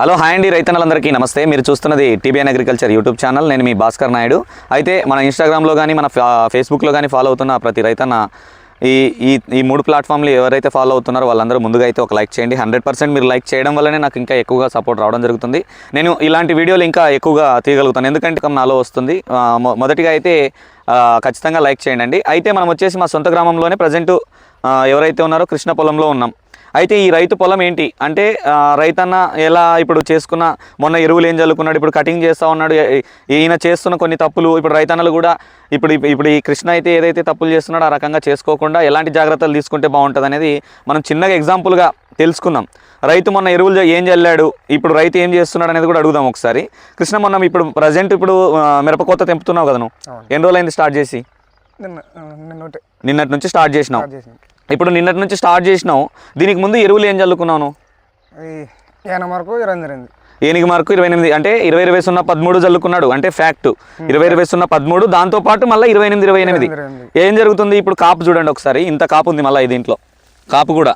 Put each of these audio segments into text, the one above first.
Hello hi అండి రైతన్నలందరికీ. నమస్తే. మీరు చూస్తున్నది టీబీఎన్ అగ్రికల్చర్ యూట్యూబ్ ఛానల్. నేను మీ భాస్కర్ నాయుడు. అయితే మన ఇన్స్టాగ్రామ్లో కానీ మన ఫా- ఫేస్బుక్లో కానీ ఫాలో అవుతున్న ప్రతి రైతన్న ఈ ఈ ఈ మూడు ప్లాట్ఫామ్లు ఎవరైతే ఫాలో అవుతున్నారో వాళ్ళందరూ ముందుగా అయితే ఒక లైక్ చేయండి. హండ్రెడ్ పర్సెంట్ మీరు లైక్ చేయడం వల్లనే నాకు ఇంకా ఎక్కువగా సపోర్ట్ రావడం జరుగుతుంది. నేను ఇలాంటి వీడియోలు ఇంకా ఎక్కువగా తీయగలుగుతాను. ఎందుకంటే ఇక నాలో వస్తుంది. మొ- మొదటిగా అయితే ఖచ్చితంగా లైక్ చేయండి. అయితే మనం వచ్చేసి మా సొంత గ్రామంలోనే ప్రజెంట్ ఎవరైతే ఉన్నారో కృష్ణ పొలంలో ఉన్నాం. అయితే ఈ రైతు పొలం ఏంటి? అంటే రైతన్న ఎలా ఇప్పుడు చేసుకున్న మొన్న ఎరువులు ఏం చల్లుకున్నాడు ఇప్పుడు కటింగ్ చేస్తూ ఉన్నాడు ఈయన చేస్తున్న కొన్ని తప్పులు ఇప్పుడు రైతన్నలు కూడా ఇప్పుడు ఇప్పుడు ఈ కృష్ణ అయితే ఏదైతే తప్పులు చేస్తున్నాడో ఆ రకంగా చేసుకోకుండా ఎలాంటి జాగ్రత్తలు తీసుకుంటే బాగుంటుంది అనేది మనం చిన్నగా ఎగ్జాంపుల్గా తెలుసుకుందాం. రైతు మొన్న ఎరువులు ఏం చల్లాడు ఇప్పుడు రైతు ఏం చేస్తున్నాడు అనేది కూడా అడుగుదాం ఒకసారి. కృష్ణ మొన్న ఇప్పుడు ప్రజెంట్ ఇప్పుడు ఆ, మిరప కొత్త తెంపుతున్నావు కదా నువ్వు? అవును. ఎన్ని రోజులైంది స్టార్ట్ చేసి? నిన్నటి నుంచి స్టార్ట్ చేసినావు ఇప్పుడు నిన్నటి నుంచి స్టార్ట్ చేసినావు. దీనికి ముందు ఎరువులు ఏం? అది ఏన వరకు ఇరవై ఏనికి మార్కు ఇరవై ఎనిమిది? అంటే ఇరవై ఇరవై సున్నా పదమూడు చల్లుకున్నాడు. అంటే ఫ్యాక్ట్. ఇరవై ఇరవై సున్నా పదమూడు దాంతో పాటు మళ్ళీ ఇరవై ఎనిమిది ఇరవై ఎనిమిది. ఇరవై ఎనిమిది. ఏం జరుగుతుంది? ఇప్పుడు కాపు చూడండి ఒకసారి. ఇంత కాపు ఉంది మళ్ళీ దీంట్లో. కాపు కూడా.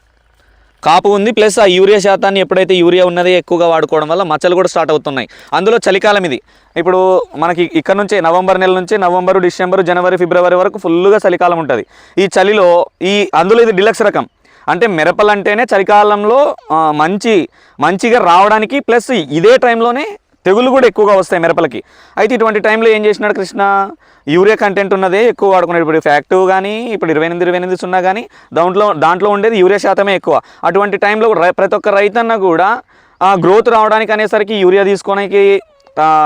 కాపు ఉంది ప్లస్ ఆ యూరియా శాతాన్ని ఎప్పుడైతే యూరియా ఉన్నది ఎక్కువగా వాడుకోవడం వల్ల మచ్చలు కూడా స్టార్ట్ అవుతున్నాయి. అందులో చలికాలం ఇది. ఇప్పుడు మనకి ఇక్కడ నుంచే నవంబర్ నెల నుంచి నవంబర్ డిసెంబర్ జనవరి ఫిబ్రవరి వరకు ఫుల్గా చలికాలం ఉంటుంది. ఈ చలిలో ఈ అందులో ఇది డిలక్స్ రకం. అంటే మిరపలు అంటేనే చలికాలంలో మంచి మంచిగా రావడానికి ప్లస్ ఇదే టైంలోనే తెగులు కూడా ఎక్కువగా వస్తాయి మిరపలకి. అయితే ఇటువంటి టైంలో ఏం చేసినాడు కృష్ణ? యూరియా కంటెంట్ ఉన్నదే ఎక్కువ వాడుకున్నాడు. ఇప్పుడు ఫ్యాక్ట్ కానీ ఇప్పుడు ఇరవై ఎనిమిది ఇరవై ఎనిమిది సున్నా కానీ దాంట్లో దాంట్లో ఉండేది యూరియా శాతమే ఎక్కువ. అటువంటి టైంలో రై- ప్రతి ఒక్క రైతన్న కూడా గ్రోత్ రావడానికి అనేసరికి యూరియా తీసుకోవడానికి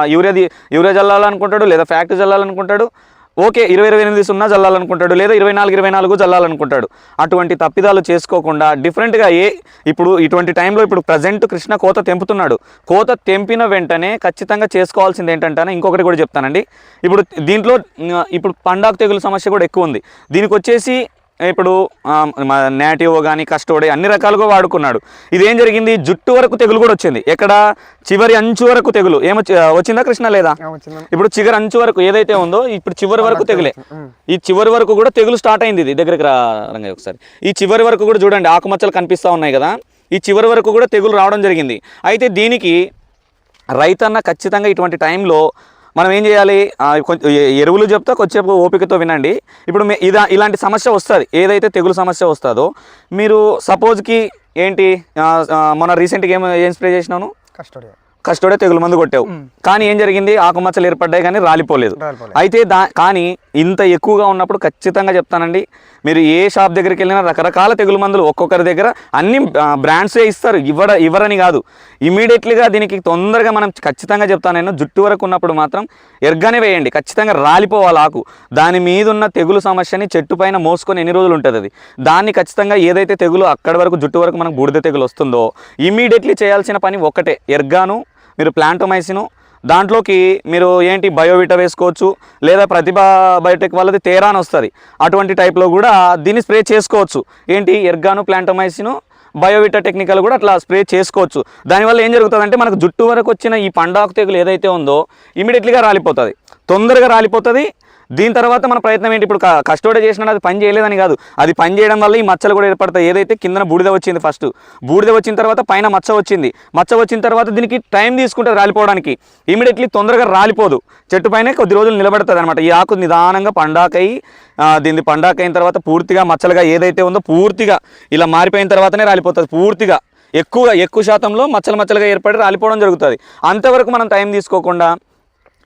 యూరియా యూరియా చల్లాలనుకుంటాడు లేదా ఫ్యాక్ట్ చల్లాలనుకుంటాడు ఓకే ఇరవై ఇరవై ఎనిమిది సున్నా చల్లాలనుకుంటాడు లేదా ఇరవై నాలుగు ఇరవై నాలుగు చల్లాలనుకుంటాడు అటువంటి తప్పిదాలు చేసుకోకుండా డిఫరెంట్గా ఏ ఇప్పుడు ఇటువంటి టైంలో ఇప్పుడు ప్రజెంట్ కృష్ణ కోత తెంపుతున్నాడు. కోత తెంపిన వెంటనే ఖచ్చితంగా చేసుకోవాల్సింది ఏంటంటే ఇంకొకటి కూడా చెప్తానండి. ఇప్పుడు దీంట్లో ఇప్పుడు పండాకు తెగులు సమస్య కూడా ఎక్కువ ఉంది. దీనికి వచ్చేసి ఇప్పుడు నేటివ్ కానీ కస్టోడి అన్ని రకాలుగా వాడుకున్నాడు. ఇదేం జరిగింది? జుట్టు వరకు తెగులు కూడా వచ్చింది. ఎక్కడ? చివరి అంచు వరకు తెగులు. ఏమొచ్చి వచ్చిందా కృష్ణ లేదా? ఇప్పుడు చివరి అంచు వరకు ఏదైతే ఉందో ఇప్పుడు చివరి వరకు తెగులే. ఈ చివరి వరకు కూడా తెగులు స్టార్ట్ అయింది ఇది. దగ్గరికి రంగయ్య ఒకసారి. ఈ చివరి వరకు కూడా చూడండి ఆకుమచ్చలు కనిపిస్తూ ఉన్నాయి కదా. ఈ చివరి వరకు కూడా తెగులు రావడం జరిగింది. అయితే దీనికి రైతన్న ఖచ్చితంగా ఇటువంటి టైంలో మనం ఏం చేయాలి? కొంచెం ఎరువులు చెప్తా కొద్దిసేపు ఓపికతో వినండి. ఇప్పుడు ఇదా ఇలాంటి సమస్య వస్తుంది. ఏదైతే తెగులు సమస్య వస్తుందో మీరు సపోజ్కి ఏంటి? మొన్న రీసెంట్గా ఏం ఏం స్ప్రే చేసినాను? కస్టోడియా. కస్టోడే తెగులు మందు కొట్టావు. కానీ ఏం జరిగింది? ఆకుమచ్చలు ఏర్పడ్డాయి కానీ రాలిపోలేదు. అయితే దా కానీ ఇంత ఎక్కువగా ఉన్నప్పుడు ఖచ్చితంగా చెప్తానండి. మీరు ఏ షాప్ దగ్గరికి వెళ్ళినా రకరకాల తెగులు మందులు ఒక్కొక్కరి దగ్గర అన్ని బ్రాండ్సే ఇస్తారు. ఇవ్వడ ఇవ్వరని కాదు. ఇమీడియట్లీగా దీనికి తొందరగా మనం ఖచ్చితంగా చెప్తాను నేను. జుట్టు వరకు ఉన్నప్పుడు మాత్రం ఎర్గానే వేయండి. ఖచ్చితంగా రాలిపోవాలి ఆకు. దాని మీద ఉన్న తెగులు సమస్యని చెట్టు పైన మోసుకొని ఎన్ని రోజులు ఉంటుంది అది? దాన్ని ఖచ్చితంగా ఏదైతే తెగులు అక్కడి వరకు జుట్టు వరకు మనకు బూడిద తెగులు వస్తుందో ఇమీడియట్లీ చేయాల్సిన పని ఒక్కటే. ఎర్గాను మీరు ప్లాంటోమైసిను దాంట్లోకి మీరు ఏంటి బయోవిటా వేసుకోవచ్చు లేదా ప్రతిభ బయోటెక్ వాళ్ళది తేరాన్ వస్తుంది. అటువంటి టైప్లో కూడా దీన్ని స్ప్రే చేసుకోవచ్చు. ఏంటి? ఎర్గాను ప్లాంటోమైసిను బయోవిటా టెక్నికల్ కూడా అట్లా స్ప్రే చేసుకోవచ్చు. దానివల్ల ఏం జరుగుతుందంటే మనకు జుట్టు వరకు వచ్చిన ఈ పండాకు తెగులు ఏదైతే ఉందో ఇమీడియట్లీగా రాలిపోతుంది. తొందరగా రాలిపోతుంది. దీని తర్వాత మన ప్రయత్నం ఏంటి? ఇప్పుడు క- కష్టపడి చేసినా అది పని చేయలేదని కాదు. అది పని చేయడం వల్ల ఈ మచ్చలు కూడా ఏర్పడతాయి. ఏదైతే కిందన బూడిద వచ్చింది ఫస్ట్ బూడిద వచ్చిన తర్వాత పైన మచ్చ వచ్చింది. మచ్చ వచ్చిన తర్వాత దీనికి టైం తీసుకుంటే రాలిపోవడానికి. ఇమీడియట్లీ తొందరగా రాలిపోదు. చెట్టు పైన కొద్ది రోజులు నిలబడుతుంది అనమాట ఈ ఆకు నిదానంగా పండాకై ఆ, దీన్ని పండాకైన తర్వాత పూర్తిగా మచ్చలుగా ఏదైతే ఉందో పూర్తిగా ఇలా మారిపోయిన తర్వాతనే రాలిపోతుంది పూర్తిగా. ఎక్కువగా ఎక్కువ శాతంలో మచ్చలు మచ్చలుగా ఏర్పడి రాలిపోవడం జరుగుతుంది. అంతవరకు మనం టైం తీసుకోకుండా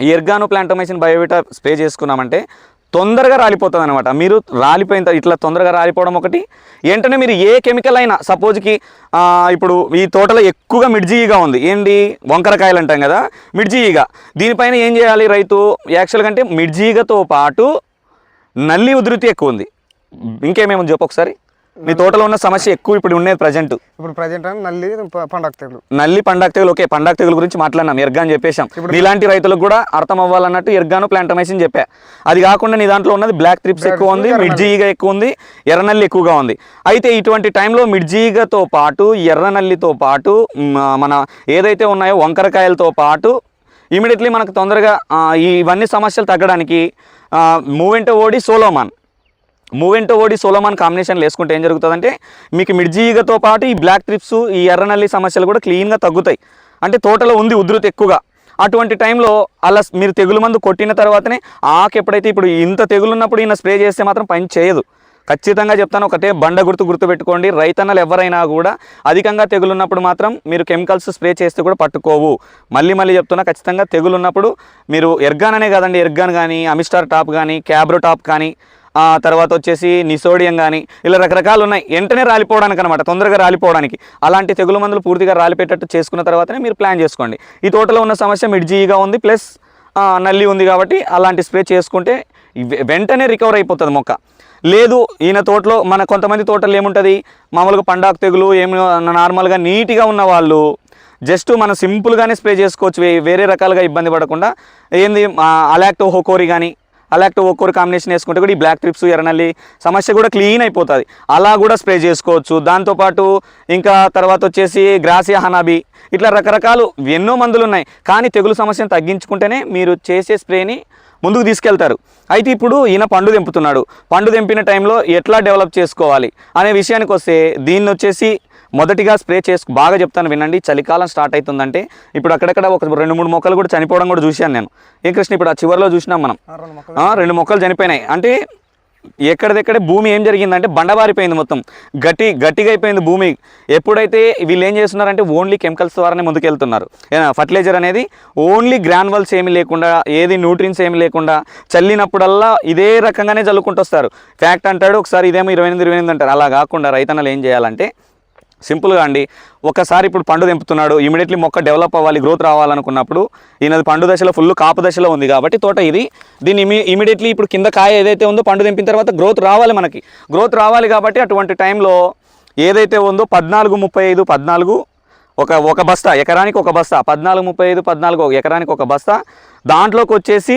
ఈ ఎర్గాను ప్లాంటోమైసిన్ బయోవిటా స్ప్రే చేసుకున్నామంటే తొందరగా రాలిపోతుంది అనమాట మీరు రాలిపోయిన ఇట్లా తొందరగా రాలిపోవడం ఒకటి. ఏంటంటే మీరు ఏ కెమికల్ అయినా సపోజ్కి ఇప్పుడు ఈ తోటలో ఎక్కువగా మిడ్జీగా ఉంది. ఏంటి? వంకరకాయలు అంటాం కదా మిడ్జీగా దీనిపైన ఏం చేయాలి రైతు? యాక్చువల్గా అంటే మిడ్జీగతో పాటు నల్లి ఉధృతి ఎక్కువ ఉంది. ఇంకేమేమి చెప్పు ఒకసారి? మీ తోటలో ఉన్న సమస్య ఎక్కువ ఇప్పుడు ఉండేది ప్రజెంట్ ఇప్పుడు ప్రజెంట్ నల్లి పండగ తెగులు. నల్లి పండాక్ తెగులు ఓకే పండాక్ తెగులు గురించి మాట్లాడినాం ఎర్గా అని చెప్పేశాం. ఇలాంటి రైతులకు కూడా అర్థం అవ్వాలన్నట్టు ఎర్గాను ప్లాంటమైసిన్ చెప్పా. అది కాకుండా నీ దాంట్లో ఉన్నది బ్లాక్ ట్రిప్స్ ఎక్కువ ఉంది మిడ్జీగా ఎక్కువ ఉంది ఎర్రనల్లి ఎక్కువగా ఉంది. అయితే ఇటువంటి టైంలో మిడ్జీగతో పాటు ఎర్రనల్లితో పాటు మన ఏదైతే ఉన్నాయో వంకరకాయలతో పాటు ఇమీడియట్లీ మనకు తొందరగా ఇవన్నీ సమస్యలు తగ్గడానికి మూవెంట్ ఓడి సోలోమాన్. మూవెంటో ఓడి సోలోమాన్ కాంబినేషన్ వేసుకుంటే ఏం జరుగుతుందంటే మీకు మిడ్జీగతో పాటు ఈ బ్లాక్ ట్రిప్స్ ఈ ఎర్రనల్లి సమస్యలు కూడా క్లీన్గా తగ్గుతాయి. అంటే తోటలో ఉంది ఉధృతి ఎక్కువగా. అటువంటి టైంలో అలా మీరు తెగులు మందు కొట్టిన తర్వాతనే ఆకు ఎప్పుడైతే ఇప్పుడు ఇంత తెగులు ఉన్నప్పుడు ఈయన స్ప్రే చేస్తే మాత్రం పని చేయదు. ఖచ్చితంగా చెప్తాను ఒకటే బండ గుర్తు గుర్తుపెట్టుకోండి. రైతన్నలు ఎవరైనా కూడా అధికంగా తెగులున్నప్పుడు మాత్రం మీరు కెమికల్స్ స్ప్రే చేస్తే కూడా పట్టుకోవు. మళ్ళీ మళ్ళీ చెప్తున్నా ఖచ్చితంగా తెగులు ఉన్నప్పుడు మీరు ఎర్గాన్ అనే కదండి ఎర్గాన్ కానీ అమిస్టార్ టాప్ కానీ క్యాబ్రో టాప్ కానీ తర్వాత వచ్చేసి నిసోడియం కానీ ఇలా రకరకాలు ఉన్నాయి. వెంటనే రాలిపోవడానికి అనమాట తొందరగా రాలిపోవడానికి. అలాంటి తెగులు మందులు పూర్తిగా రాలిపెట్టేట్టు చేసుకున్న తర్వాతనే మీరు ప్లాన్ చేసుకోండి. ఈ తోటలో ఉన్న సమస్య మిడ్జీగా ఉంది ప్లస్ నల్లి ఉంది కాబట్టి అలాంటి స్ప్రే చేసుకుంటే వె- వెంటనే రికవర్ అయిపోతుంది మొక్క. లేదు ఈయన తోటలో మన కొంతమంది తోటలు ఏముంటుంది? మామూలుగా పండాకు తెగులు ఏమి నార్మల్గా నీట్గా ఉన్న వాళ్ళు జస్ట్ మనం సింపుల్గానే స్ప్రే చేసుకోవచ్చు. వేరే రకాలుగా ఇబ్బంది పడకుండా ఏంది అలాక్టో హోకోరి కానీ అలాగే ఒక్కొక్కరు కాంబినేషన్ వేసుకుంటే కూడా ఈ బ్లాక్ ట్రిప్స్ ఎర్రనల్లి సమస్య కూడా క్లీన్ అయిపోతుంది. అలా కూడా స్ప్రే చేసుకోవచ్చు. దాంతోపాటు ఇంకా తర్వాత వచ్చేసి గ్రాసియా హనాబీ ఇట్లా రకరకాలు ఎన్నో మందులు ఉన్నాయి. కానీ తెగులు సమస్యను తగ్గించుకుంటేనే మీరు చేసే స్ప్రేని ముందుకు తీసుకెళ్తారు. అయితే ఇప్పుడు ఈయన పండు తెంపుతున్నాడు. పండు తెంపిన టైంలో ఎట్లా డెవలప్ చేసుకోవాలి? అనే విషయానికి వస్తే దీన్ని వచ్చేసి మొదటిగా స్ప్రే చేసుకు బాగా చెప్తాను వినండి చలికాలం స్టార్ట్ అవుతుందంటే ఇప్పుడు అక్కడక్కడ ఒక రెండు మూడు మొక్కలు కూడా చనిపోవడం కూడా చూశాను నేను. ఏ కృష్ణ ఇప్పుడు ఆ చివరిలో చూసినాం మనం. రెండు మొక్కలు. చనిపోయినాయి. అంటే ఎక్కడిదెక్కడే భూమి ఏం జరిగిందంటే బండబారిపోయింది మొత్తం. గట్టి గట్టిగా అయిపోయింది భూమి. ఎప్పుడైతే వీళ్ళు ఏం చేస్తున్నారంటే ఓన్లీ కెమికల్స్ ద్వారానే ముందుకెళ్తున్నారు. ఫర్టిలైజర్ అనేది ఓన్లీ గ్రాన్వల్స్ ఏమి లేకుండా ఏది న్యూట్రిన్స్ ఏమి లేకుండా చల్లినప్పుడల్లా ఇదే రకంగానే చల్లుకుంటూ వస్తారు ఫ్యాక్ట్ అంటాడు ఒకసారి ఇదేమో ఇరవై ఎనిమిది ఇరవై ఎనిమిది అంటారు. అలా కాకుండా రైతన్నలు ఏం చేయాలంటే సింపుల్గా అండి. ఒకసారి ఇప్పుడు పండు తెంపుతున్నాడు ఇమీడియట్లీ మొక్క డెవలప్ అవ్వాలి గ్రోత్ రావాలనుకున్నప్పుడు ఈయనది పండు దశలో ఫుల్ కాపు దశలో ఉంది కాబట్టి తోట ఇది. దీన్ని ఇమీ ఇమీడియట్లీ ఇప్పుడు కింద కాయ ఏదైతే ఉందో పండు తెంపిన తర్వాత గ్రోత్ రావాలి మనకి. గ్రోత్ రావాలి కాబట్టి అటువంటి టైంలో ఏదైతే ఉందో పద్నాలుగు ముప్పై ఐదు పద్నాలుగు ఒక ఒక బస్తా ఎకరానికి ఒక బస్తా పద్నాలుగు ముప్పై ఐదు పద్నాలుగు ఒక ఎకరానికి ఒక బస్తా దాంట్లోకి వచ్చేసి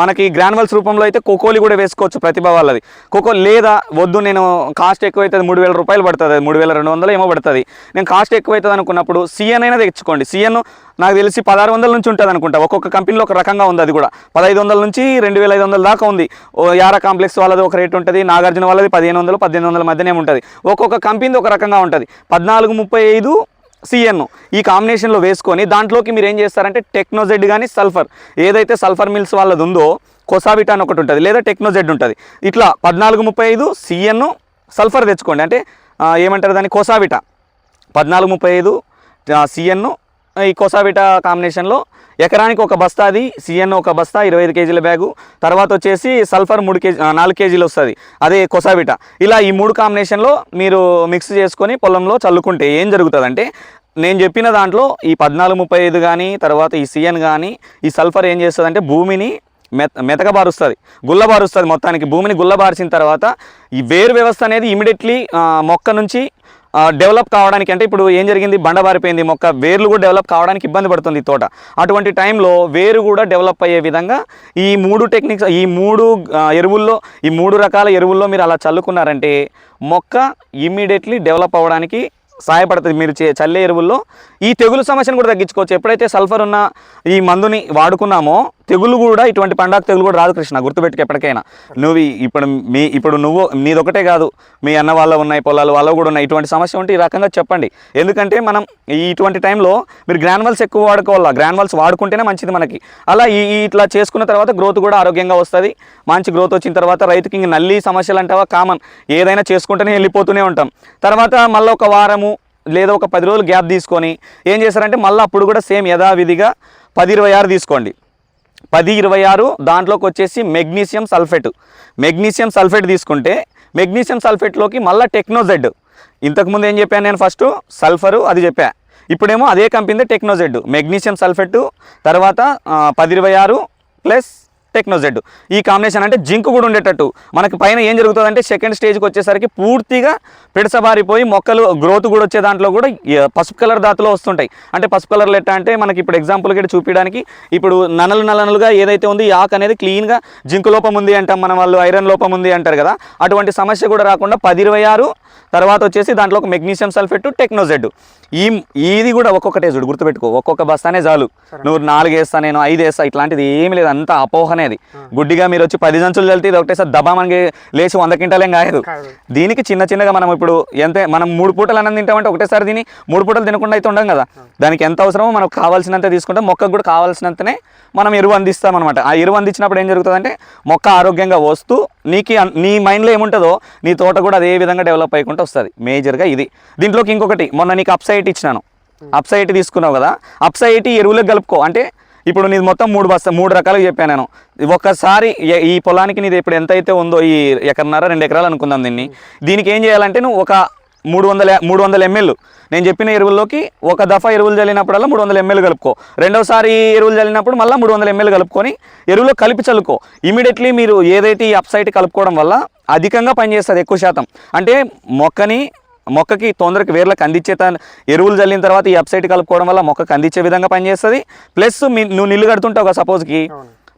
మనకి గ్రానువల్స్ రూపంలో అయితే కోకోలి కూడా వేసుకోవచ్చు ప్రతిభ వాళ్ళది. కోకో లేదా వద్దు నేను కాస్ట్ ఎక్కువ అవుతుంది మూడు వేల రూపాయలు పడుతుంది మూడు వేల రెండు వందలు ఏమో పడుతుంది. నేను కాస్ట్ ఎక్కువ అవుతుంది అనుకున్నప్పుడు సిఎన్ అయినా తెచ్చుకోండి. సిఎన్ నాకు తెలిసి పదహారు వందల నుంచి ఉంటుంది అనుకుంటా. ఒక్కొక్క కంపెనీలో ఒక రకంగా ఉంది అది కూడా. పదహైదు వందల నుంచి రెండు వేల ఐదు వందల దాకా ఉంది. ఓ యారా కాంప్లెక్స్ వాళ్ళది ఒక రేట్ ఉంటుంది నాగార్జున వాళ్ళది పదిహేను వందలు పద్దెనిమిది వందల మధ్యనే ఉంటుంది. ఒక్కొక్క కంపెనీది ఒక రకంగా ఉంటుంది. పద్నాలుగు ముప్పై ఐదు సిఎన్ ఈ కాంబినేషన్లో వేసుకొని దాంట్లోకి మీరు ఏం చేస్తారంటే టెక్నోజెడ్ కానీ సల్ఫర్. ఏదైతే సల్ఫర్ మిల్స్ వాళ్ళది ఉందో కొసాబిటా అని ఒకటి ఉంటుంది లేదా టెక్నోజెడ్ ఉంటుంది. ఇట్లా పద్నాలుగు ముప్పై ఐదు సిఎన్ సల్ఫర్ తెచ్చుకోండి. అంటే ఏమంటారు దాన్ని? కొసావిటా పద్నాలుగు ముప్పై ఐదు సిఎన్ ఈ కొసావిటా కాంబినేషన్లో ఎకరానికి ఒక బస్తా అది సిఎన్ ఒక బస్తా ఇరవై ఐదు కేజీల బ్యాగు. తర్వాత వచ్చేసి సల్ఫర్ మూడు కేజీ నాలుగు కేజీలు వస్తుంది. అదే కొసాబిట. ఇలా ఈ మూడు కాంబినేషన్లో మీరు మిక్స్ చేసుకొని పొలంలో చల్లుకుంటే ఏం జరుగుతుందంటే నేను చెప్పిన దాంట్లో ఈ పద్నాలుగు ముప్పై ఐదు కానీ తర్వాత ఈ సిఎన్ కానీ ఈ సల్ఫర్ ఏం చేస్తుందంటే భూమిని మెత మెతకబారుస్తుంది గుల్లబారుస్తుంది మొత్తానికి. భూమిని గుల్లబార్చిన తర్వాత ఈ వేరు వ్యవస్థ అనేది ఇమీడియట్లీ మొక్క నుంచి డెవలప్ కావడానికి అంటే ఇప్పుడు ఏం జరిగింది? బండబారిపోయింది మొక్క వేర్లు కూడా డెవలప్ కావడానికి ఇబ్బంది పడుతుంది తోట. అటువంటి టైంలో వేరు కూడా డెవలప్ అయ్యే విధంగా ఈ మూడు టెక్నిక్స్ ఈ మూడు ఎరువుల్లో ఈ మూడు రకాల ఎరువుల్లో మీరు అలా చల్లుకున్నారంటే మొక్క ఇమ్మీడియట్లీ డెవలప్ అవ్వడానికి సహాయపడుతుంది. మీరు చే చల్లే ఎరువుల్లో ఈ తెగులు సమస్యను కూడా తగ్గించుకోవచ్చు. ఎప్పుడైతే సల్ఫర్ ఉన్న ఈ మందుని వాడుకున్నామో తెగులు కూడా ఇటువంటి పండాకు తెగులు కూడా రాదు కృష్ణ గుర్తుపెట్టుకు ఎప్పటికైనా. నువ్వు ఇప్పుడు మీ ఇప్పుడు నువ్వు నీదొకటే కాదు. మీ అన్న వాళ్ళ ఉన్నాయి పొలాలు వాళ్ళ కూడా ఉన్నాయి. ఇటువంటి సమస్య ఉంటే ఈ రకంగా చెప్పండి. ఎందుకంటే మనం ఈ ఇటువంటి టైంలో మీరు గ్రాన్వల్స్ ఎక్కువ వాడుకోవాలా? గ్రాన్వల్స్ వాడుకుంటేనే మంచిది మనకి. అలా ఈ ఇట్లా చేసుకున్న తర్వాత గ్రోత్ కూడా ఆరోగ్యంగా వస్తుంది. మంచి గ్రోత్ వచ్చిన తర్వాత రైతుకి ఇంక నల్లి సమస్యలు అంటావా? కామన్. ఏదైనా చేసుకుంటేనే వెళ్ళిపోతూనే ఉంటాం. తర్వాత మళ్ళీ ఒక వారము లేదా ఒక పది రోజులు గ్యాప్ తీసుకొని ఏం చేస్తారంటే మళ్ళీ అప్పుడు కూడా సేమ్ యథావిధిగా పది ఇరవై ఆరు తీసుకోండి. పది ఇరవై ఆరు దాంట్లోకి వచ్చేసి మెగ్నీషియం సల్ఫేట్. మెగ్నీషియం సల్ఫేట్ తీసుకుంటే మెగ్నీషియం సల్ఫేట్లోకి మళ్ళీ టెక్నోజెడ్ ఇంతకుముందు ఏం చెప్పాను నేను ఫస్ట్? సల్ఫరు అది చెప్పా. ఇప్పుడేమో అదే కంపెనీ టెక్నోజెడ్ మెగ్నీషియం సల్ఫేట్ తర్వాత పది ఇరవై ఆరు ప్లస్ టెక్నోజెడ్ ఈ కాంబినేషన్ అంటే జింక్ కూడా ఉండేటట్టు. మనకి పైన ఏం జరుగుతుందంటే సెకండ్ స్టేజ్కి వచ్చేసరికి పూర్తిగా పిడసబారిపోయి మొక్కలు గ్రోత్ కూడా వచ్చే దాంట్లో కూడా పసుపు కలర్ దాతలో వస్తుంటాయి. అంటే పసుపు కలర్లు ఎట్లా అంటే మనకి ఇప్పుడు ఎగ్జాంపుల్ కూడా చూపించడానికి ఇప్పుడు ననలు నలనలుగా ఏదైతే ఉంది ఆకు అనేది క్లీన్గా జింక్ లోపం ఉంది అంటాం మన వాళ్ళు ఐరన్ లోపం ఉంది అంటారు కదా. అటువంటి సమస్య కూడా రాకుండా పది ఇరవై ఆరు తర్వాత వచ్చేసి దాంట్లో ఒక మెగ్నీషియం సల్ఫేట్ టెక్నోజెడ్ ఈ ఇది కూడా ఒక్కొక్కటే చూడు గుర్తుపెట్టుకో. ఒక్కొక్క బస్తానే చాలు. నువ్వు నాలుగు వేస్తా నేను ఐదు వేస్తా ఇట్లాంటిది ఏమి లేదు. అంతా అపోహనే అది. గుడ్డిగా మీరు వచ్చి పది సంచులు చల్లితే ఇది ఒకటేసారి దబా మనకి లేచి వంద క్వింటాలేం కాయదు. కాదు. దీనికి చిన్న చిన్నగా మనం ఇప్పుడు ఎంత మనం మూడు పూటలు అన్నం తింటామంటే ఒకటేసారి తిని మూడు పూటలు తినకుండా అయితే ఉండం కదా. దానికి ఎంత అవసరమో మనకు కావాల్సినంత తీసుకుంటాం. మొక్కకు కూడా కావాల్సినంతనే మనం ఎరువు అందిస్తాం అనమాట ఆ ఎరువు అందించినప్పుడు ఏం జరుగుతుందంటే మొక్క ఆరోగ్యంగా వస్తూ నీకు నీ మైండ్లో ఏముంటుందో నీ తోట కూడా అదే విధంగా డెవలప్ అయ్యకుంటూ వస్తుంది. మేజర్గా ఇది. దీంట్లోకి ఇంకొకటి మొన్న నీకు అప్సైట్ ఇచ్చినాను. అప్సైట్ తీసుకున్నావు కదా. అప్సైట్ ఎరువులకు కలుపుకో. అంటే ఇప్పుడు నీది మొత్తం మూడు బస్తా మూడు రకాలుగా చెప్పాను నేను. ఒక్కసారి ఈ పొలానికి నీది ఇప్పుడు ఎంత అయితే ఉందో ఈ ఎకరన్నర రెండు ఎకరాలు అనుకుందాం దీన్ని. దీనికి ఏం చేయాలంటే నువ్వు ఒక మూడు వందల మూడు వందల ఎంఎల్ నేను చెప్పిన ఎరువుల్లోకి ఒక దఫా ఎరువులు చల్లినప్పుడల్లా మూడు వందల ఎంఎల్ కలుపుకో. రెండోసారి ఎరువులు చల్లినప్పుడు మళ్ళీ మూడు వందల ఎంఎల్ కలుపుకొని ఎరువులో కలిపి చల్లుకో. ఇమీడియట్లీ మీరు ఏదైతే ఈ అప్సైట్ కలుపుకోవడం వల్ల అధికంగా పనిచేస్తుంది ఎక్కువ శాతం. అంటే మొక్కని మొక్కకి తొందరకి వేర్లకు అందించే ఎరువులు చల్లిన తర్వాత ఈ అప్సైట్ కలుపుకోవడం వల్ల మొక్కకు అందించే విధంగా పనిచేస్తుంది. ప్లస్ నువ్వు నిల్లు కడుతుంటావు కదా సపోజ్కి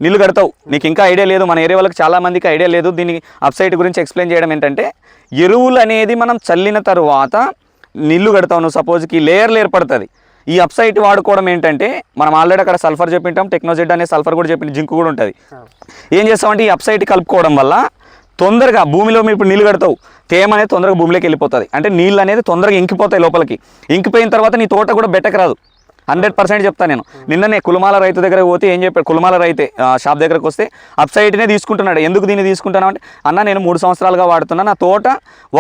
నిల్లు కడతావు. నీకు ఇంకా ఐడియా లేదు. మన ఏరియా వాళ్ళకి చాలా మందికి ఐడియా లేదు. దీని అప్సైట్ గురించి ఎక్స్ప్లెయిన్ చేయడం ఏంటంటే ఎరువులు అనేది మనం చల్లిన తర్వాత నిల్లు కడతావు నువ్వు సపోజ్కి లేయర్లు ఏర్పడుతుంది. ఈ అప్సైట్ వాడుకోవడం ఏంటంటే మనం ఆల్రెడీ అక్కడ సల్ఫర్ చెప్పింటాం. టెక్నోజెడ్ అనే సల్ఫర్ కూడా చెప్పిన జింక్ కూడా ఉంటుంది. ఏం చేస్తామంటే ఈ అప్సైట్ కలుపుకోవడం వల్ల తొందరగా భూమిలో మీరు ఇప్పుడు నీళ్ళు కడతావు. తేమ అనేది తొందరగా భూమిలోకి వెళ్ళిపోతుంది. అంటే నీళ్ళు అనేది తొందరగా ఇంకిపోతాయి లోపలికి. ఇంకిపోయిన తర్వాత నీ తోట కూడా బెటకు రాదు. హండ్రెడ్ పర్సెంట్ చెప్తాను నేను. నిన్ననే కులమాల రైతు దగ్గర పోతే ఏం చెప్పాడు? కులమాల రైతే షాప్ దగ్గరకు వస్తే అప్ సైడ్నే తీసుకుంటున్నాడు. ఎందుకు దీన్ని తీసుకుంటున్నావు అంటే అన్న నేను మూడు సంవత్సరాలుగా వాడుతున్నా. నా తోట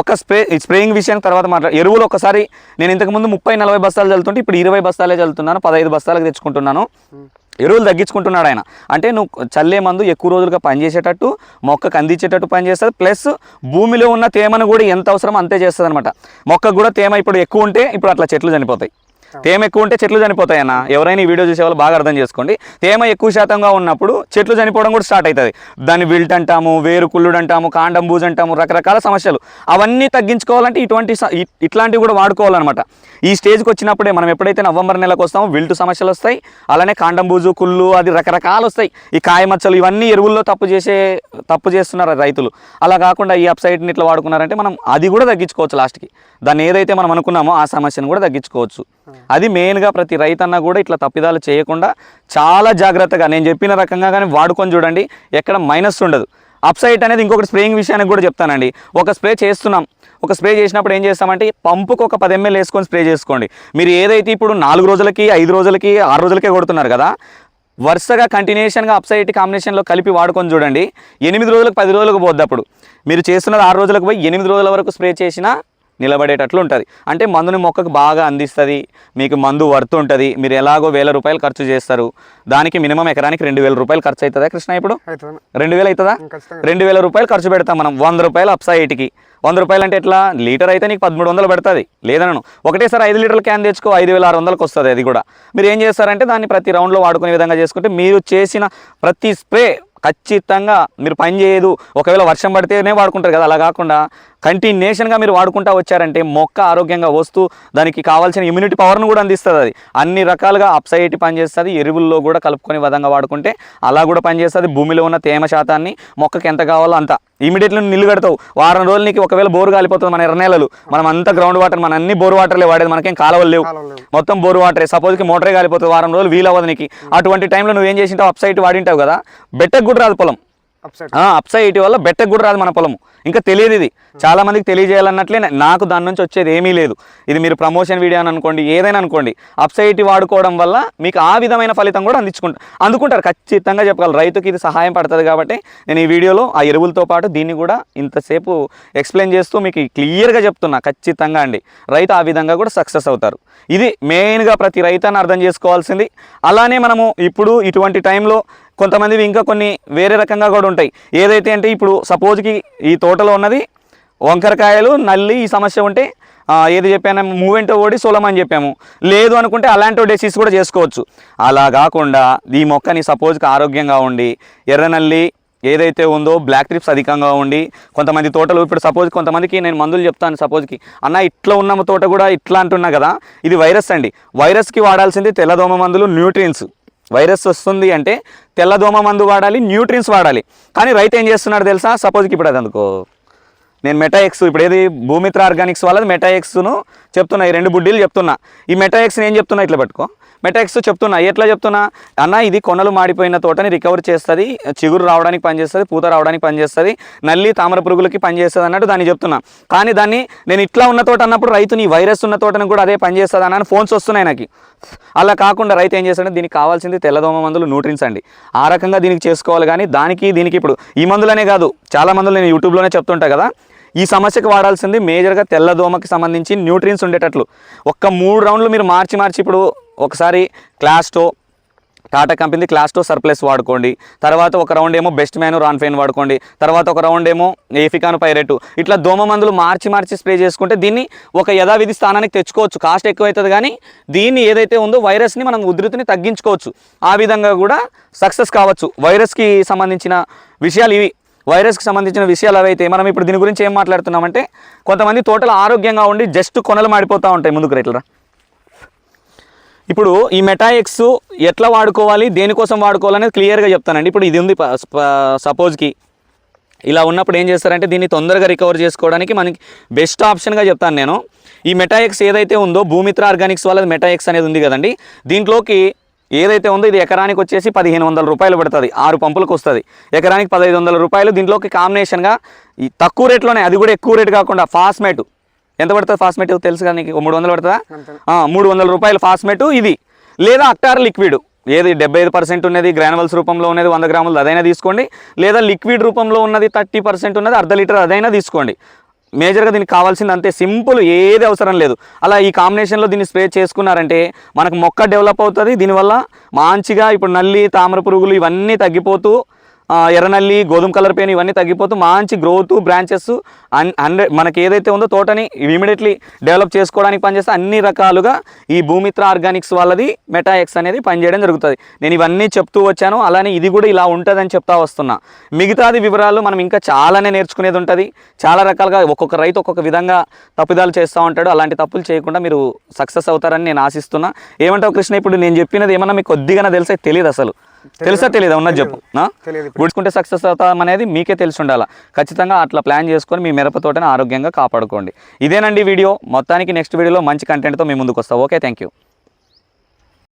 ఒక స్ప్రే స్ప్రేయింగ్ విషయం తర్వాత మాట్లాడు ఎరువులు ఒకసారి నేను ఇంతకుముందు ముప్పై నలభై బస్తాలు చల్లుతుంటే ఇప్పుడు ఇరవై బస్తాలే చల్లుతున్నాను పదహైదు బస్తాలకు తెచ్చుకుంటున్నాను. ఎరువులు తగ్గించుకుంటున్నాడు ఆయన. అంటే నువ్వు చల్లే మందు ఎక్కువ రోజులుగా పనిచేసేటట్టు మొక్కకు అందించేటట్టు పనిచేస్తుంది ప్లస్ భూమిలో ఉన్న తేమను కూడా ఎంత అవసరమో అంతే చేస్తుంది అనమాట మొక్కకు కూడా తేమ ఇప్పుడు ఎక్కువ ఉంటే ఇప్పుడు అట్లా చెట్లు చనిపోతాయి. తేమ ఎక్కువ ఉంటే చెట్లు చనిపోతాయన్న ఎవరైనా ఈ వీడియో చూసే వాళ్ళు బాగా అర్థం చేసుకోండి. తేమ ఎక్కువ శాతంగా ఉన్నప్పుడు చెట్లు చనిపోవడం కూడా స్టార్ట్ అవుతుంది. దాన్ని విల్ట్ అంటాము వేరు కుళ్ళుడు అంటాము కాండం బూజ్ అంటాము రకరకాల సమస్యలు. అవన్నీ తగ్గించుకోవాలంటే ఇటువంటి ఇట్లాంటివి కూడా వాడుకోవాలన్నమాట. ఈ స్టేజ్కి వచ్చినప్పుడే మనం ఎప్పుడైతే నవంబర్ నెలకు వస్తామో విల్టు సమస్యలు వస్తాయి. అలానే కాండం బూజు కుళ్ళు అది రకరకాలు వస్తాయి. ఈ కాయ మచ్చలు ఇవన్నీ ఎరువుల్లో తప్పు చేసే తప్పు చేస్తున్నారు రైతులు. అలా కాకుండా ఈ అప్సైడ్ని ఇట్లా వాడుకున్నారంటే మనం అది కూడా తగ్గించుకోవచ్చు లాస్ట్కి. దాన్ని ఏదైతే మనం అనుకున్నామో ఆ సమస్యను కూడా తగ్గించుకోవచ్చు. అది మెయిన్గా ప్రతి రైతన్న కూడా ఇట్లా తప్పిదాలు చేయకుండా చాలా జాగ్రత్తగా నేను చెప్పిన రకంగా కానీ వాడుకొని చూడండి ఎక్కడ మైనస్ ఉండదు. అప్సైట్ అనేది ఇంకొకటి స్ప్రేయింగ్ విషయానికి కూడా చెప్తానండి. ఒక స్ప్రే చేస్తున్నాం. ఒక స్ప్రే చేసినప్పుడు ఏం చేస్తామంటే పంపుకు ఒక పది ఎంఎల్ వేసుకొని స్ప్రే చేసుకోండి. మీరు ఏదైతే ఇప్పుడు నాలుగు రోజులకి ఐదు రోజులకి ఆరు రోజులకే కొడుతున్నారు కదా వరుసగా కంటిన్యూషన్గా అప్సైట్ కాంబినేషన్లో కలిపి వాడుకొని చూడండి. ఎనిమిది రోజులకు పది రోజులకు పోద్ది అప్పుడు. మీరు చేస్తున్నది ఆరు రోజులకు పోయి ఎనిమిది రోజుల వరకు స్ప్రే చేసినా నిలబడేటట్లు ఉంటుంది. అంటే మందుని మొక్కకు బాగా అందిస్తుంది మీకు మందు వర్త్ ఉంటుంది మీరు ఎలాగో వేల రూపాయలు ఖర్చు చేస్తారు దానికి మినిమం ఎకరానికి రెండు వేల రూపాయలు ఖర్చు అవుతుందా కృష్ణ ఇప్పుడు? రెండు వేలు అవుతుందా రెండు వేల రూపాయలు ఖర్చు పెడతాం మనం వంద రూపాయలు అప్సైట్కి వంద రూపాయలు అంటే ఎట్లా? లీటర్ అయితే నీకు పదమూడు వందలు పడుతుంది. లేదనను. ఒకటేసారి ఐదు లీటర్ల క్యాన్ తెచ్చుకో ఐదు వేల ఆరు వందలకు వస్తుంది అది కూడా. మీరు ఏం చేస్తారంటే దాన్ని ప్రతి రౌండ్లో వాడుకునే విధంగా చేసుకుంటే మీరు చేసిన ప్రతి స్ప్రే ఖచ్చితంగా మీరు పని చేయదు. ఒకవేళ వర్షం పడితేనే వాడుకుంటారు కదా అలా కాకుండా కంటిన్యూషన్గా మీరు వాడుకుంటా వచ్చారంటే మొక్క ఆరోగ్యంగా వస్తూ దానికి కావాల్సిన ఇమ్యూనిటీ పవర్ను కూడా అందిస్తుంది అది. అన్ని రకాలుగా అప్సైట్ పనిచేస్తుంది ఎరువుల్లో కూడా కలుపుకొని విధంగా వాడుకుంటే అలా కూడా పనిచేస్తుంది భూమిలో ఉన్న తేమ శాతాన్ని మొక్కకి ఎంత కావాలో అంత. ఇమీడియట్లీ నిల్లు కడతావు. వారం రోజులు నీకు ఒకవేళ బోరు కాలిపోతుంది మన ఎర్ర నెలలు మనం అంతా గ్రౌండ్ వాటర్ మన అన్ని బోర్ వాటర్లే వాడేది మనకేం కాలువలు లేవు. మొత్తం బోర్ వాటరే సపోజ్కి మోటరే కాలిపోతుంది వారం రోజులు వీలు అవ్వదు నీకు. అటువంటి టైంలో నువ్వు ఏం చేసింటావు? అప్సైట్ వాడింటావు కదా. బెట్టకు కూడా రాదు పొలం. అప్సైట్ వల్ల బెట్టకు కూడా రాదు మన పొలము. ఇంకా తెలియదు ఇది. చాలా మందికి తెలియజేయాలన్నట్లే నాకు దాని నుంచి వచ్చేది ఏమీ లేదు. ఇది మీరు ప్రమోషన్ వీడియో అని అనుకోండి ఏదైనా అనుకోండి అప్సైట్ వాడుకోవడం వల్ల మీకు ఆ విధమైన ఫలితం కూడా అందించుకుంటారు అందుకుంటారు. ఖచ్చితంగా చెప్పగలరు. రైతుకి ఇది సహాయం పడుతుంది కాబట్టి నేను ఈ వీడియోలో ఆ ఎరువులతో పాటు దీన్ని కూడా ఇంతసేపు ఎక్స్ప్లెయిన్ చేస్తూ మీకు క్లియర్గా చెప్తున్నా. ఖచ్చితంగా అండి. రైతు ఆ విధంగా కూడా సక్సెస్ అవుతారు. ఇది మెయిన్గా ప్రతి రైతాన్ని అర్థం చేసుకోవాల్సింది. అలానే మనము ఇప్పుడు ఇటువంటి టైంలో కొంతమందివి ఇంకా కొన్ని వేరే రకంగా కూడా ఉంటాయి. ఏదైతే అంటే ఇప్పుడు సపోజ్కి ఈ తోటలో ఉన్నది వంకరకాయలు నల్లి ఈ సమస్య ఉంటే ఏది చెప్పాను మూవెంటో ఓడి సోలం అని చెప్పాము. లేదు అనుకుంటే అలాంటి డెసీస్ కూడా చేసుకోవచ్చు. అలా కాకుండా ఈ మొక్కని సపోజ్కి ఆరోగ్యంగా ఉండి ఎర్రనల్లి ఏదైతే ఉందో బ్లాక్ ట్రిప్స్ అధికంగా ఉండి కొంతమంది తోటలు ఇప్పుడు సపోజ్ కొంతమందికి నేను మందులు చెప్తాను సపోజ్కి అన్న ఇట్లా ఉన్న తోట కూడా ఇట్లా అంటున్నా కదా ఇది వైరస్ అండి. వైరస్కి వాడాల్సింది తెల్లదోమ మందులు న్యూట్రియన్స్ వైరస్ వస్తుంది అంటే తెల్లదోమ మందు వాడాలి న్యూట్రియన్స్ వాడాలి. కానీ రైతు ఏం చేస్తున్నాడు తెలుసా? సపోజ్కి ఇప్పుడు అది అందుకో. నేను మెటాఎక్స్ ఇప్పుడు ఏది? భూమిత్ర ఆర్గానిక్స్ వాళ్ళది మెటాఎక్స్ను చెప్తున్నా ఈ రెండు బుడ్డీలు చెప్తున్నా. ఈ మెటాఎక్స్ని ఏం చెప్తున్నా ఇట్లా పట్టుకో. మెటాక్స్ చెప్తున్నా ఎట్లా చెప్తున్నా? అన్న ఇది కొనలు మాడిపోయిన తోటని రికవర్ చేస్తుంది చిగురు రావడానికి పనిచేస్తుంది పూత రావడానికి పనిచేస్తుంది నల్లి తామర పురుగులకి పనిచేస్తుంది అన్నట్టు దాన్ని చెప్తున్నా. కానీ దాన్ని నేను ఇట్లా ఉన్న తోట అన్నప్పుడు రైతుని వైరస్ ఉన్న తోటని కూడా అదే పనిచేస్తుంది అన్న ఫోన్స్ వస్తున్నాయి నాకు. అలా కాకుండా రైతు ఏం చేస్తాడు దీనికి కావాల్సింది తెల్లదోమ మందులు న్యూట్రిన్స్ అండి. ఆ రకంగా దీనికి చేసుకోవాలి. కానీ దానికి దీనికి ఇప్పుడు ఈ మందులనే కాదు చాలా మందులు నేను యూట్యూబ్లోనే చెప్తుంటా కదా. ఈ సమస్యకు వాడాల్సింది మేజర్గా తెల్లదోమకి సంబంధించి న్యూట్రియన్స్ ఉండేటట్లు. ఒక్క మూడు రౌండ్లు మీరు మార్చి మార్చి ఇప్పుడు ఒకసారి క్లాస్టో టాటా కంపెనీ క్లాస్టో సర్ప్లస్ వాడుకోండి. తర్వాత ఒక రౌండ్ ఏమో బెస్ట్ మ్యాన్ రాన్ఫైన్ వాడుకోండి. తర్వాత ఒక రౌండ్ ఏమో ఏఫికాను పైరెట్ ఇట్లా దోమ మందులు మార్చి మార్చి స్ప్రే చేసుకుంటే దీన్ని ఒక యథావిధి స్థానానికి తెచ్చుకోవచ్చు. కాస్ట్ ఎక్కువ అవుతుంది కానీ దీన్ని ఏదైతే ఉందో వైరస్ని మనం ఉధృతిని తగ్గించుకోవచ్చు. ఆ విధంగా కూడా సక్సెస్ కావచ్చు. వైరస్కి సంబంధించిన విషయాలు ఇవి. వైరస్కి సంబంధించిన విషయాలు అవైతే మనం ఇప్పుడు దీని గురించి ఏం మాట్లాడుతున్నామంటే కొంతమంది తోటలు ఆరోగ్యంగా ఉండి జస్ట్ కొనలు మాడిపోతూ ఉంటాయి ముందుకు రైట్లరా ఇప్పుడు ఈ మెటాఎక్స్ ఎట్లా వాడుకోవాలి దేనికోసం వాడుకోవాలనేది క్లియర్గా చెప్తానండి. ఇప్పుడు ఇది ఉంది సపోజ్కి ఇలా ఉన్నప్పుడు ఏం చేస్తారంటే దీన్ని తొందరగా రికవర్ చేసుకోవడానికి మనకి బెస్ట్ ఆప్షన్గా చెప్తాను నేను. ఈ మెటాఎక్స్ ఏదైతే ఉందో భూమిత్ర ఆర్గానిక్స్ వాళ్ళది మెటాఎక్స్ అనేది ఉంది కదండి. దీంట్లోకి ఏదైతే ఉందో ఇది ఎకరానికి వచ్చేసి పదిహేను వందల రూపాయలు పడుతుంది. ఆరు పంపులకు వస్తుంది. ఎకరానికి పదహైదు వందల రూపాయలు. దీంట్లోకి కాంబినేషన్గా ఈ తక్కువ రేట్లోనే అది కూడా ఎక్కువ రేట్ కాకుండా ఫాస్మేట్ ఎంత పడుతుంది ఫాస్మేట్ తెలుసు కదా నీకు? మూడు వందలు పడుతుందా? మూడు వందల రూపాయలు ఫాస్మేట్ ఇది. లేదా అక్టార్ లిక్విడ్ ఏది డెబ్బై ఐదు పర్సెంట్ ఉన్నది గ్రానువల్స్ రూపంలో ఉన్నది వంద గ్రాములు అదైనా తీసుకోండి. లేదా లిక్విడ్ రూపంలో ఉన్నది థర్టీ పర్సెంట్ ఉన్నది అర్ధ లీటర్ అదైనా తీసుకోండి. మేజర్గా దీనికి కావాల్సింది అంతే సింపుల్ ఏది అవసరం లేదు. అలా ఈ కాంబినేషన్లో దీన్ని స్ప్రే చేసుకున్నారంటే మనకు మొక్క డెవలప్ అవుతుంది. దీనివల్ల మంచిగా ఇప్పుడు నల్లి తామర పురుగులు ఇవన్నీ తగ్గిపోతూ ఎర్రనల్లి గోధుమ కలర్ పెయిన్ ఇవన్నీ తగ్గిపోతూ మంచి గ్రోత్ బ్రాంచెస్ హండ్రెడ్ మనకి ఏదైతే ఉందో తోటని ఇమీడియట్లీ డెవలప్ చేసుకోవడానికి పనిచేస్తే అన్ని రకాలుగా ఈ భూమిత్ర ఆర్గానిక్స్ వాళ్ళది మెటాఎక్స్ అనేది పనిచేయడం జరుగుతుంది. నేను ఇవన్నీ చెప్తూ వచ్చాను. అలానే ఇది కూడా ఇలా ఉంటుందని చెప్తా వస్తున్నా. మిగతాది వివరాలు మనం ఇంకా చాలానే నేర్చుకునేది ఉంటుంది. చాలా రకాలుగా ఒక్కొక్క రైతు ఒక్కొక్క విధంగా తప్పిదాలు చేస్తూ ఉంటాడు. అలాంటి తప్పులు చేయకుండా మీరు సక్సెస్ అవుతారని నేను ఆశిస్తున్నా. ఏమంటావు కృష్ణ? ఇప్పుడు నేను చెప్పినది ఏమన్నా మీకు కొద్దిగా తెలిసే తెలియదు అసలు తెలుసా తెలియదా? ఉన్నది చెప్పు. గుడ్చుకుంటే సక్సెస్ అవుతాం అనేది మీకే తెలిసి ఉండాలి ఖచ్చితంగా అట్లా ప్లాన్ చేసుకొని మీ మిరప తోటని ఆరోగ్యంగా కాపాడుకోండి. ఇదేనండి వీడియో. మొత్తానికి నెక్స్ట్ వీడియోలో మంచి కంటెంట్తో మీ ముందుకు వస్తాం. Okay thank you